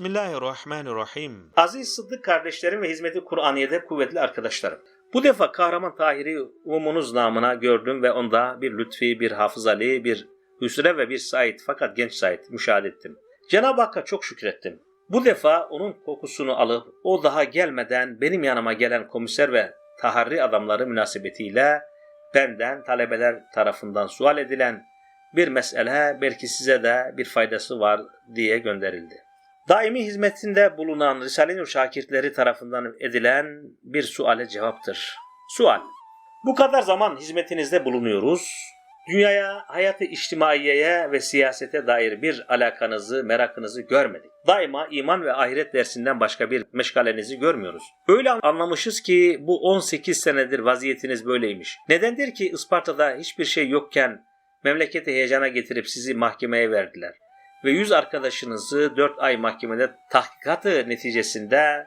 Bismillahirrahmanirrahim. Aziz Sıddık kardeşlerim ve hizmeti Kur'aniye'de kuvvetli arkadaşlarım. Bu defa Kahraman Tahir'i umumunuz namına gördüm ve onda bir Lütfi, bir Hafız Ali, bir Hüsrev ve bir Said fakat genç Said müşahede ettim. Cenab-ı Hakk'a çok şükrettim. Bu defa onun kokusunu alıp o daha gelmeden benim yanıma gelen komiser ve taharri adamları münasebetiyle benden talebeler tarafından sual edilen bir mesele belki size de bir faydası var diye gönderildi. Daimi hizmetinde bulunan Risale-i Nur şakirtleri tarafından edilen bir suale cevaptır. Sual. Bu kadar zaman hizmetinizde bulunuyoruz. Dünyaya, hayatı içtimaiyeye ve siyasete dair bir alakanızı, merakınızı görmedik. Daima iman ve ahiret dersinden başka bir meşgalenizi görmüyoruz. Öyle anlamışız ki bu 18 senedir vaziyetiniz böyleymiş. Nedendir ki Isparta'da hiçbir şey yokken memleketi heyecana getirip sizi mahkemeye verdiler ve 100 arkadaşınızı 4 ay mahkemede tahkikatı neticesinde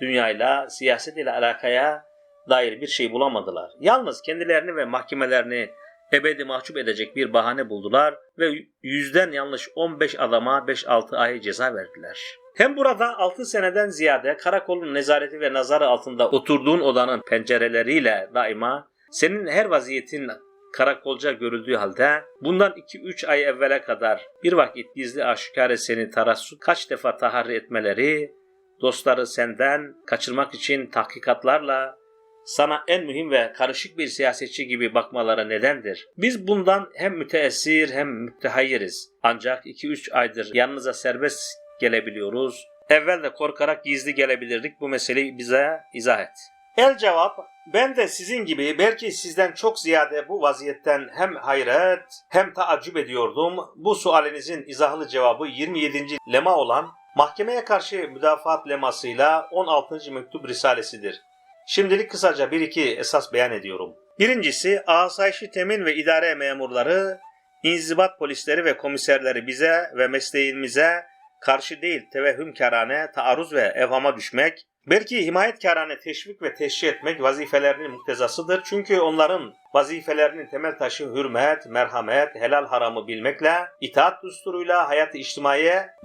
dünyayla, siyaset ile alakaya dair bir şey bulamadılar. Yalnız kendilerini ve mahkemelerini ebedi mahcup edecek bir bahane buldular ve yüzden yanlış 15 adama 5-6 ay ceza verdiler. Hem burada 6 seneden ziyade karakolun nezareti ve nazarı altında oturduğun odanın pencereleriyle daima senin her vaziyetin karakolca görüldüğü halde bundan 2-3 ay evvele kadar bir vakit gizli aşikare seni tarassut kaç defa taharri etmeleri, dostları senden kaçırmak için tahkikatlarla sana en mühim ve karışık bir siyasetçi gibi bakmaları nedendir? Biz bundan hem müteessir hem mütehayyiriz. Ancak 2-3 aydır yanınıza serbest gelebiliyoruz. Evvel de korkarak gizli gelebilirdik. Bu meseleyi bize izah et. El cevap, ben de sizin gibi belki sizden çok ziyade bu vaziyetten hem hayret hem taaccüp ediyordum. Bu sualinizin izahlı cevabı 27. lema olan mahkemeye karşı müdafaat lemasıyla 16. mektup risalesidir. Şimdilik kısaca bir iki esas beyan ediyorum. Birincisi asayişi temin ve idare memurları, inzibat polisleri ve komiserleri bize ve mesleğimize karşı değil tevehhümkarane, taarruz ve evhama düşmek, belki himayetkarane teşvik ve teşhir etmek vazifelerinin muktezasıdır. Çünkü onların vazifelerinin temel taşı hürmet, merhamet, helal haramı bilmekle, itaat düsturuyla hayat-ı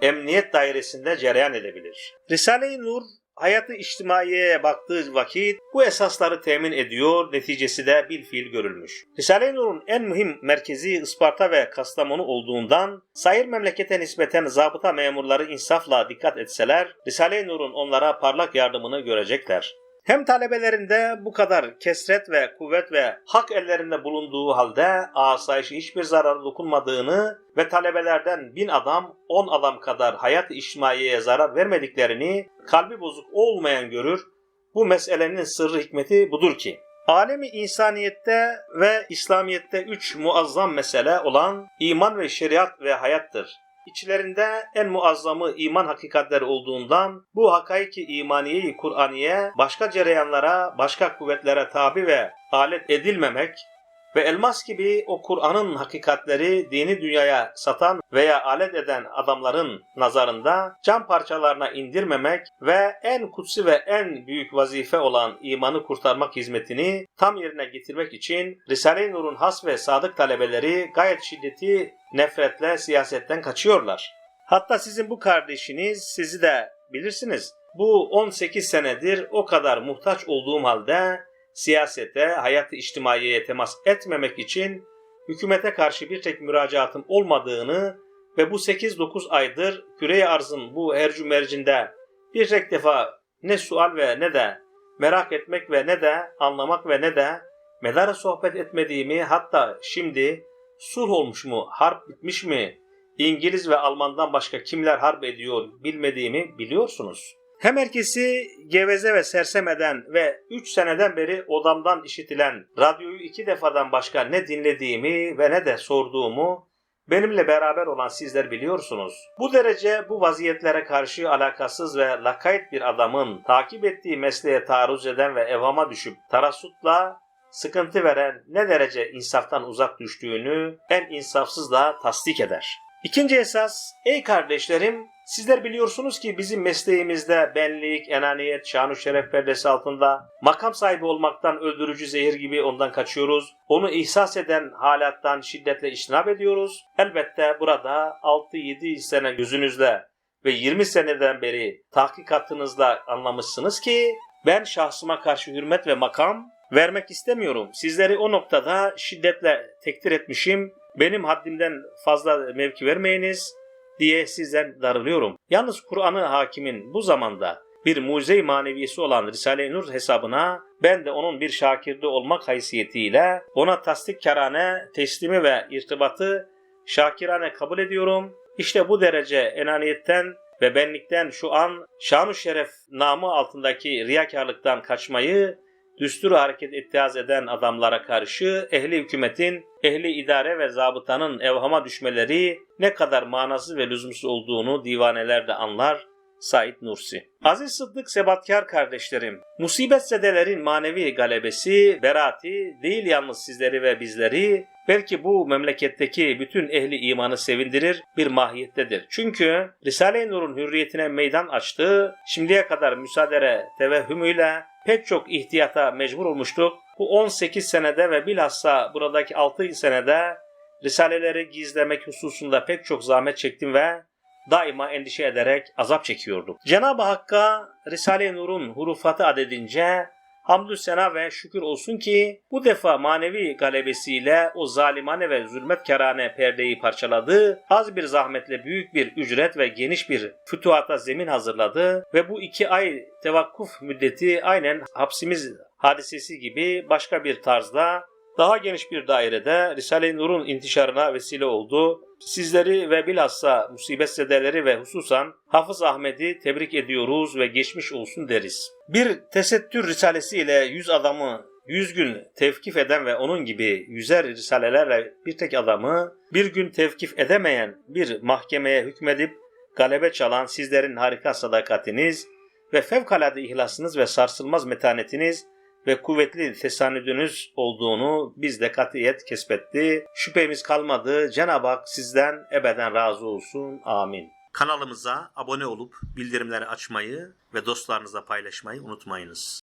emniyet dairesinde cereyan edebilir. Risale-i Nur hayatı içtimaiyeye baktığı vakit bu esasları temin ediyor, neticesi de bir fiil görülmüş. Risale-i Nur'un en mühim merkezi Isparta ve Kastamonu olduğundan sayır memlekete nispeten zabıta memurları insafla dikkat etseler, Risale-i Nur'un onlara parlak yardımını görecekler. Hem talebelerinde bu kadar kesret ve kuvvet ve hak ellerinde bulunduğu halde asayişe hiçbir zararı dokunmadığını ve talebelerden bin adam on adam kadar hayat içtimaiyeye zarar vermediklerini kalbi bozuk olmayan görür. Bu meselenin sırrı hikmeti budur ki Alemi insaniyette ve İslamiyette üç muazzam mesele olan iman ve şeriat ve hayattır. İçlerinde en muazzamı iman hakikatleri olduğundan bu hakaiki imaniyeyi Kur'aniye başka cereyanlara, başka kuvvetlere tabi ve alet edilmemek ve elmas gibi o Kur'an'ın hakikatleri dini dünyaya satan veya alet eden adamların nazarında can parçalarına indirmemek ve en kutsi ve en büyük vazife olan imanı kurtarmak hizmetini tam yerine getirmek için Risale-i Nur'un has ve sadık talebeleri gayet şiddeti nefretle siyasetten kaçıyorlar. Hatta sizin bu kardeşiniz sizi de bilirsiniz. Bu 18 senedir o kadar muhtaç olduğum halde siyasete, hayat-ı içtimaiyeye temas etmemek için hükümete karşı bir tek müracaatım olmadığını ve bu 8-9 aydır küre arzın bu ercü mercinde bir tek defa ne sual ve ne de merak etmek ve ne de anlamak ve ne de medara sohbet etmediğimi hatta şimdi sulh olmuş mu, harp bitmiş mi, İngiliz ve Almandan başka kimler harp ediyor bilmediğimi biliyorsunuz. Hem herkesi geveze ve sersem eden ve 3 seneden beri odamdan işitilen radyoyu iki defadan başka ne dinlediğimi ve ne de sorduğumu benimle beraber olan sizler biliyorsunuz. Bu derece bu vaziyetlere karşı alakasız ve lakayt bir adamın takip ettiği mesleğe taarruz eden ve evhama düşüp tarasutla sıkıntı veren ne derece insaftan uzak düştüğünü en insafsız da tasdik eder. İkinci esas, ey kardeşlerim, sizler biliyorsunuz ki bizim mesleğimizde benlik, enaniyet, şanu şeref perdesi altında makam sahibi olmaktan öldürücü zehir gibi ondan kaçıyoruz. Onu ihsas eden halattan şiddetle iştinap ediyoruz. Elbette burada 6-7 sene gözünüzde ve 20 seneden beri tahkikatınızda anlamışsınız ki ben şahsıma karşı hürmet ve makam vermek istemiyorum. Sizleri o noktada şiddetle tekdir etmişim. Benim haddimden fazla mevki vermeyiniz diye sizden darılıyorum. Yalnız Kur'an'ı hakimin bu zamanda bir mucize-i maneviyesi olan Risale-i Nur hesabına ben de onun bir şakirdi olmak haysiyetiyle ona tasdik karane, teslimi ve irtibatı şakirane kabul ediyorum. İşte bu derece enaniyetten ve benlikten şu an şanu şeref namı altındaki riyakarlıktan kaçmayı düstur hareket ittihaz eden adamlara karşı ehli hükümetin, ehli idare ve zabıtanın evhama düşmeleri ne kadar manasız ve lüzumsuz olduğunu divaneler de anlar. Said Nursi Aziz Sıddık Sebatkar kardeşlerim, musibet zedelerin manevi galebesi, berati değil yalnız sizleri ve bizleri, belki bu memleketteki bütün ehli imanı sevindirir bir mahiyettedir. Çünkü Risale-i Nur'un hürriyetine meydan açtığı, şimdiye kadar müsaadere tevehhümüyle pek çok ihtiyata mecbur olmuştuk. Bu 18 senede ve bilhassa buradaki 6 senede Risaleleri gizlemek hususunda pek çok zahmet çektim ve daima endişe ederek azap çekiyordum. Cenab-ı Hakk'a Risale-i Nur'un hurufatı adedince hamdü sena ve şükür olsun ki bu defa manevi galebesiyle o zalimane ve zulmetkarane perdeyi parçaladı, az bir zahmetle büyük bir ücret ve geniş bir fütuhata zemin hazırladı ve bu iki ay tevakkuf müddeti aynen hapsimiz hadisesi gibi başka bir tarzda daha geniş bir dairede Risale-i Nur'un intişarına vesile oldu. Sizleri ve bilhassa musibet zedeleri ve hususan Hafız Ahmet'i tebrik ediyoruz ve geçmiş olsun deriz. Bir tesettür risalesi ile yüz adamı yüz gün tevkif eden ve onun gibi yüzer risalelerle bir tek adamı bir gün tevkif edemeyen bir mahkemeye hükmedip galebe çalan sizlerin harika sadakatiniz ve fevkalade ihlasınız ve sarsılmaz metanetiniz ve kuvvetli tesanüdünüz olduğunu bizde katiyet kesbetti. Şüphemiz kalmadı. Cenab-ı Hak sizden ebeden razı olsun. Amin. Kanalımıza abone olup bildirimleri açmayı ve dostlarınızla paylaşmayı unutmayınız.